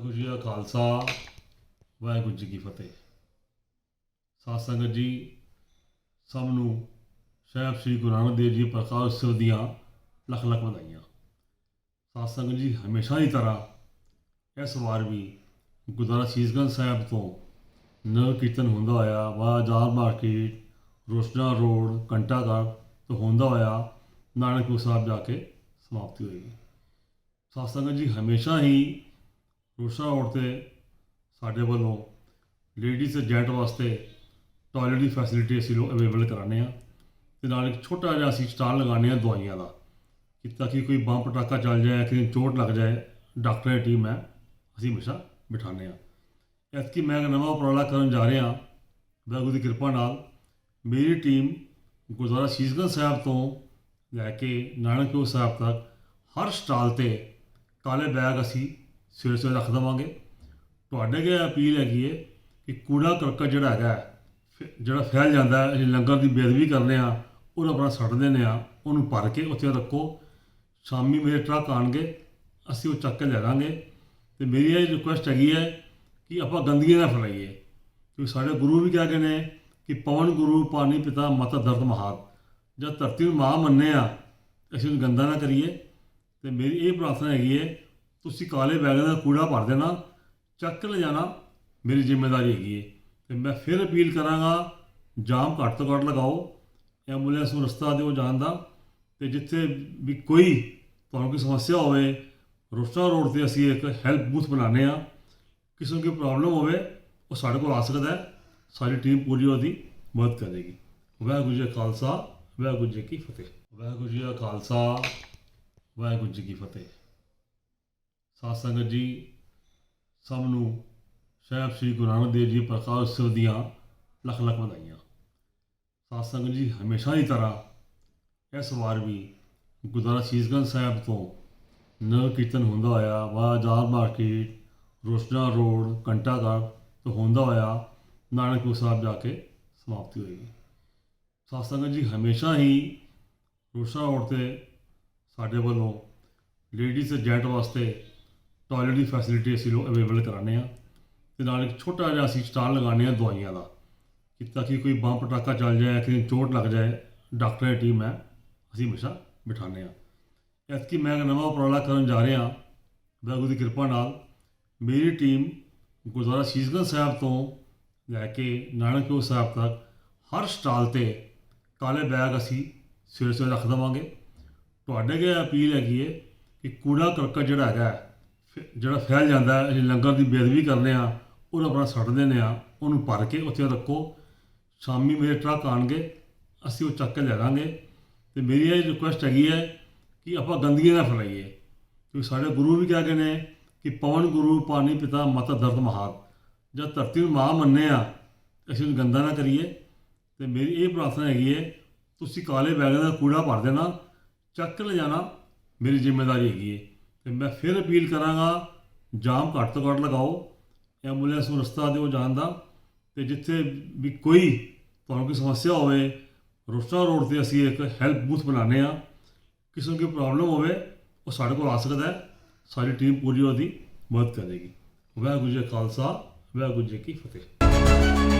ਵਾਹਿਗੁਰੂ ਜੀ ਕਾ ਖਾਲਸਾ, ਵਾਹਿਗੁਰੂ ਜੀ ਕੀ ਫਤਿਹ। ਸਾਧ ਸੰਗਤ ਜੀ, ਸਭ ਨੂੰ ਸਾਹਿਬ ਸ੍ਰੀ ਗੁਰੂ ਨਾਨਕ ਦੇਵ ਜੀ ਪ੍ਰਕਾਸ਼ ਉਤਸਵ ਦੀਆਂ ਲੱਖ ਲੱਖ ਵਧਾਈਆਂ। ਸਾਧ ਸੰਗਤ ਜੀ, ਹਮੇਸ਼ਾ ਦੀ ਤਰ੍ਹਾਂ ਇਸ ਵਾਰ ਵੀ ਗੁਰਦੁਆਰਾ ਸੀਸਗੰਜ ਸਾਹਿਬ ਤੋਂ ਨਗਰ ਕੀਰਤਨ ਹੁੰਦਾ ਹੋਇਆ ਬਾਜ਼ਾਰ ਮਾਰਕੀਟ ਰੋਸ਼ਨਾ ਰੋਡ ਕੰਟਾਗੜ ਤੋਂ ਹੁੰਦਾ ਹੋਇਆ ਨਾਨਕਪੁਰ ਸਾਹਿਬ ਜਾ ਕੇ ਸਮਾਪਤੀ ਹੋਏਗੀ ਸਾਧ ਸੰਗਤ ਜੀ, ਹਮੇਸ਼ਾ ਹੀ ਰੋਸ਼ਨਾ ਰੋਡ ਤੇ ਸਾਡੇ ਵੱਲੋਂ ਲੇਡੀਜ਼ ਤੇ ਜੈਂਟ ਵਾਸਤੇ ਟਾਇਲਟ ਦੀ ਫੈਸਿਲਿਟੀ ਅਸੀਂ ਲੋਕ ਅਵੇਲੇਬਲ ਕਰਾਉਂਦੇ ਆ ਤੇ ਨਾਲ ਇੱਕ ਛੋਟਾ ਜਿਹਾ ਅਸੀਂ ਸਟਾਲ ਲਗਾਉਂਦੇ ਆ ਦਵਾਈਆਂ ਦਾ ਕਿ ਤਾਂ ਕਿ ਕੋਈ ਬੰਬ ਪਟਾਕਾ ਚੱਲ ਜਾਏ ਕਿਸੇ ਚੋਟ ਲੱਗ ਜਾਏ ਡਾਕਟਰ ਦੀ ਟੀਮ ਹੈ, ਅਸੀਂ ਹਮੇਸ਼ਾ ਬਿਠਾਉਂਦੇ ਆ ਐਤਕੀ ਮੈਂ ਇੱਕ ਨਵਾਂ ਉਪਰਾਲਾ ਕਰਨ ਜਾ ਰਿਹਾ ਵਾਹਿਗੁਰੂ ਦੀ ਕਿਰਪਾ ਨਾਲ ਮੇਰੀ ਟੀਮ ਗੁਰਦੁਆਰਾ ਸੀਸਗੰਜ ਸਾਹਿਬ ਤੋਂ ਲੈ ਕੇ ਨਾਨਕਪੁਰ ਸਾਹਿਬ ਤੱਕ ਹਰ ਸਟਾਲ ਤੇ ਕਾਲੇ ਬੈਗ ਅਸੀਂ ਸਵੇਰੇ ਸਵੇਰੇ ਰੱਖ ਦੇਵਾਂਗੇ। ਤੁਹਾਡੇ ਅੱਗੇ ਅਪੀਲ ਹੈਗੀ ਹੈ ਕਿ ਕੂੜਾ ਕਰਕਟ ਜਿਹੜਾ ਹੈਗਾ ਹੈ, ਜਿਹੜਾ ਫੈਲ ਜਾਂਦਾ ਅਸੀਂ ਲੰਗਰ ਦੀ ਬੇਅਦਬੀ ਕਰਦੇ ਆ ਉਹਨੂੰ ਆਪਣਾ ਸੱਟ ਦਿੰਦੇ ਆ ਉਹਨੂੰ ਭਰ ਕੇ ਉੱਥੇ ਰੱਖੋ। ਸ਼ਾਮੀ ਮੇਰੇ ਟਰੱਕ ਆਣਗੇ ਅਸੀਂ ਉਹ ਚੱਕ ਕੇ ਲੈ ਲਾਂਗੇ। ਤੇ ਮੇਰੀ ਇਹ ਰਿਕੁਐਸਟ ਹੈਗੀ ਹੈ ਕਿ ਆਪਾਂ ਗੰਦਗੀ ਨਾ ਫੈਲਾਈਏ। ਕਿਉਂਕਿ ਸਾਡੇ ਗੁਰੂ ਵੀ ਕਹਿ ਗਏ ਨੇ ਕਿ ਪਵਨ ਗੁਰੂ ਪਾਣੀ ਪਿਤਾ ਮਤ ਦਰਦ ਮਹਾਰ। ਜਦ ਧਰਤੀ ਨੂੰ ਮਾਂ ਮੰਨੇ ਆ ਅਸੀਂ ਉਹਨੂੰ ਗੰਦਾ ਨਾ ਕਰੀਏ। ਤੇ ਮੇਰੀ ਇਹ ਪ੍ਰਾਰਥਨਾ ਹੈਗੀ ਹੈ ਤੁਸੀਂ ਕਾਲੇ ਬੈਗ ਦਾ ਕੂੜਾ ਭਰ ਦੇਣਾ, ਚੱਕ ਕੇ ਲਿਜਾਣਾ ਮੇਰੀ ਜ਼ਿੰਮੇਵਾਰੀ ਹੈਗੀ ਹੈ। ਤੇ ਮੈਂ ਫਿਰ ਅਪੀਲ ਕਰਾਂਗਾ, ਜਾਮ ਘੱਟ ਤੋਂ ਘੱਟ ਲਗਾਓ, ਐਂਬੂਲੈਂਸ ਨੂੰ ਰਸਤਾ ਦਿਓ ਜਾਣ ਦਾ, ਤੇ ਜਿੱਥੇ ਵੀ ਕੋਈ ਤੁਹਾਨੂੰ ਕੋਈ ਸਮੱਸਿਆ ਹੋਵੇ, ਰੋਸਟਾ ਰੋਡ ਤੇ ਅਸੀਂ ਇੱਕ ਹੈਲਪ ਬੂਥ ਬਣਾਉਂਦੇ ਆ ਕਿਸੇ ਨੂੰ ਕੋਈ ਪ੍ਰੋਬਲਮ ਹੋਵੇ, ਉਹ ਸਾਡੇ ਕੋਲ ਆ ਸਕਦਾ ਹੈ। ਸਾਡੀ ਟੀਮ ਪੂਰੀ ਉਹਦੀ ਮਦਦ ਕਰੇਗੀ। ਵਾਹਿਗੁਰੂ ਜੀ ਕਾ ਖਾਲਸਾ, ਵਾਹਿਗੁਰੂ ਜੀ ਕੀ ਫਤਿਹ। ਵਾਹਿਗੁਰੂ ਜੀ ਕਾ ਖਾਲਸਾ, ਵਾਹਿਗੁਰੂ ਜੀ ਕੀ ਫਤਿਹ। ਸਾਧ ਸੰਗਤ ਜੀ, ਸਭ ਨੂੰ ਸਾਹਿਬ ਸ੍ਰੀ ਗੁਰੂ ਨਾਨਕ ਦੇਵ ਜੀ ਪ੍ਰਕਾਸ਼ ਉਤਸਵ ਦੀਆਂ ਲੱਖ ਲੱਖ ਵਧਾਈਆਂ। ਸਾਧ ਸੰਗਤ ਜੀ, ਹਮੇਸ਼ਾ ਦੀ ਤਰ੍ਹਾਂ ਇਸ ਵਾਰ ਵੀ ਗੁਰਦੁਆਰਾ ਸੀਸਗੰਜ ਸਾਹਿਬ ਤੋਂ ਨਗਰ ਕੀਰਤਨ ਹੁੰਦਾ ਹੋਇਆ ਬਾਜ਼ਾਰ ਮਾਰਕੀਟ ਰੋਸ਼ਨਾ ਰੋਡ ਕੰਟਾਗੜ ਤੋਂ ਹੁੰਦਾ ਹੋਇਆ ਨਾਨਕਪੁਰ ਸਾਹਿਬ ਜਾ ਕੇ ਸਮਾਪਤੀ ਹੋਈ। ਸਾਧ ਸੰਗਤ ਜੀ, ਹਮੇਸ਼ਾ ਹੀ ਰੋਸ਼ਨਾ ਰੋਡ ਤੇ ਸਾਡੇ ਵੱਲੋਂ ਲੇਡੀਜ਼ ਤੇ ਜੈਂਟ ਵਾਸਤੇ ਟਾਇਲਟ ਦੀ ਫੈਸਿਲਿਟੀ ਅਸੀਂ ਲੋਕ ਅਵੇਲੇਬਲ ਕਰਾਉਂਦੇ ਆ ਤੇ ਨਾਲ ਇੱਕ ਛੋਟਾ ਜਿਹਾ ਅਸੀਂ ਸਟਾਲ ਲਗਾਉਂਦੇ ਆ ਦਵਾਈਆਂ ਦਾ ਕਿ ਤਾਂ ਕਿ ਕੋਈ ਬੰਬ, ਪਟਾਕਾ ਚੱਲ ਜਾਏ, ਕਿਸੇ ਚੋਟ ਲੱਗ ਜਾਏ, ਡਾਕਟਰ ਦੀ ਟੀਮ ਹੈ, ਅਸੀਂ ਹਮੇਸ਼ਾ ਬਿਠਾਉਂਦੇ ਆ ਐਤਕੀ ਮੈਂ ਇੱਕ ਨਵਾਂ ਉਪਰਾਲਾ ਕਰਨ ਜਾ ਰਿਹਾ ਵਾਹਿਗੁਰੂ ਦੀ ਕਿਰਪਾ ਨਾਲ ਮੇਰੀ ਟੀਮ ਗੁਰਦੁਆਰਾ ਸੀਸਗੰਜ ਸਾਹਿਬ ਤੋਂ ਲੈ ਕੇ ਨਾਨਕਪੁਰ ਸਾਹਿਬ ਤੱਕ ਹਰ ਸਟਾਲ ਤੇ ਕਾਲੇ ਬੈਗ ਅਸੀਂ ਸਵੇਰੇ ਸਵੇਰੇ ਰੱਖ ਦੇਵਾਂਗੇ। ਤੁਹਾਡੇ ਅੱਗੇ ਅਪੀਲ ਹੈਗੀ ਹੈ ਕਿ ਕੂੜਾ ਕਰਕਟ ਜਿਹੜਾ ਹੈਗਾ ਜਿਹੜਾ ਫੈਲ ਜਾਂਦਾ ਅਸੀਂ ਲੰਗਰ ਦੀ ਬੇਅਦਬੀ ਕਰਨੇ ਆ ਉਹਨੂੰ ਆਪਣਾ ਸੱਟ ਦਿੰਦੇ ਆ ਉਹਨੂੰ ਭਰ ਕੇ ਉੱਥੇ ਰੱਖੋ। ਸ਼ਾਮੀ ਮੇਰੇ ਟਰੱਕ ਆਣਗੇ ਅਸੀਂ ਉਹ ਚੱਕ ਕੇ ਲੈ ਲਾਂਗੇ ਤੇ ਮੇਰੀ ਇਹ ਰਿਕੁਐਸਟ ਹੈਗੀ ਹੈ ਕਿ ਆਪਾਂ ਗੰਦਗੀ ਨਾ ਫੈਲਾਈਏ। ਕਿਉਂਕਿ ਸਾਡੇ ਗੁਰੂ ਵੀ ਕਹਿ ਗਏ ਨੇ ਕਿ ਪਵਨ ਗੁਰੂ, ਪਾਣੀ ਪਿਤਾ, ਮਤ, ਦਰਦ ਮਹਾਤ ਜਦ ਧਰਤੀ ਨੂੰ ਮਾਂ ਮੰਨੇ ਆ ਅਸੀਂ ਉਹਨੂੰ ਗੰਦਾ ਨਾ ਕਰੀਏ। ਤੇ ਮੇਰੀ ਇਹ ਪ੍ਰਾਰਥਨਾ ਹੈਗੀ ਹੈ, ਤੁਸੀਂ ਕਾਲੇ ਬੈਗ ਦਾ ਕੂੜਾ ਭਰ ਦੇਣਾ, ਚੱਕ ਕੇ ਲਿਜਾਣਾ ਮੇਰੀ ਜ਼ਿੰਮੇਵਾਰੀ ਹੈਗੀ ਹੈ। ਤੇ ਮੈਂ ਫਿਰ ਅਪੀਲ ਕਰਾਂਗਾ, ਜਾਮ ਘੱਟ ਤੋਂ ਘੱਟ ਲਗਾਓ, ਐਂਬੂਲੈਂਸ ਨੂੰ ਰਸਤਾ ਦਿਓ ਜਾਣ ਦਾ, ਤੇ ਜਿੱਥੇ ਵੀ ਕੋਈ ਤੁਹਾਨੂੰ ਕੋਈ ਸਮੱਸਿਆ ਹੋਵੇ, ਰੋਸਟਾ ਰੋਡ ਤੇ ਅਸੀਂ ਇੱਕ ਹੈਲਪ ਬੂਥ ਬਣਾਉਂਦੇ ਆ ਕਿਸੇ ਨੂੰ ਕੋਈ ਪ੍ਰੋਬਲਮ ਹੋਵੇ, ਉਹ ਸਾਡੇ ਕੋਲ ਆ ਸਕਦਾ ਹੈ। ਸਾਡੀ ਟੀਮ ਪੂਰੀ ਉਹਦੀ ਮਦਦ ਕਰੇਗੀ। ਵਾਹਿਗੁਰੂ ਜੀ ਕਾ ਖਾਲਸਾ, ਵਾਹਿਗੁਰੂ ਜੀ ਕੀ ਫਤਿਹ।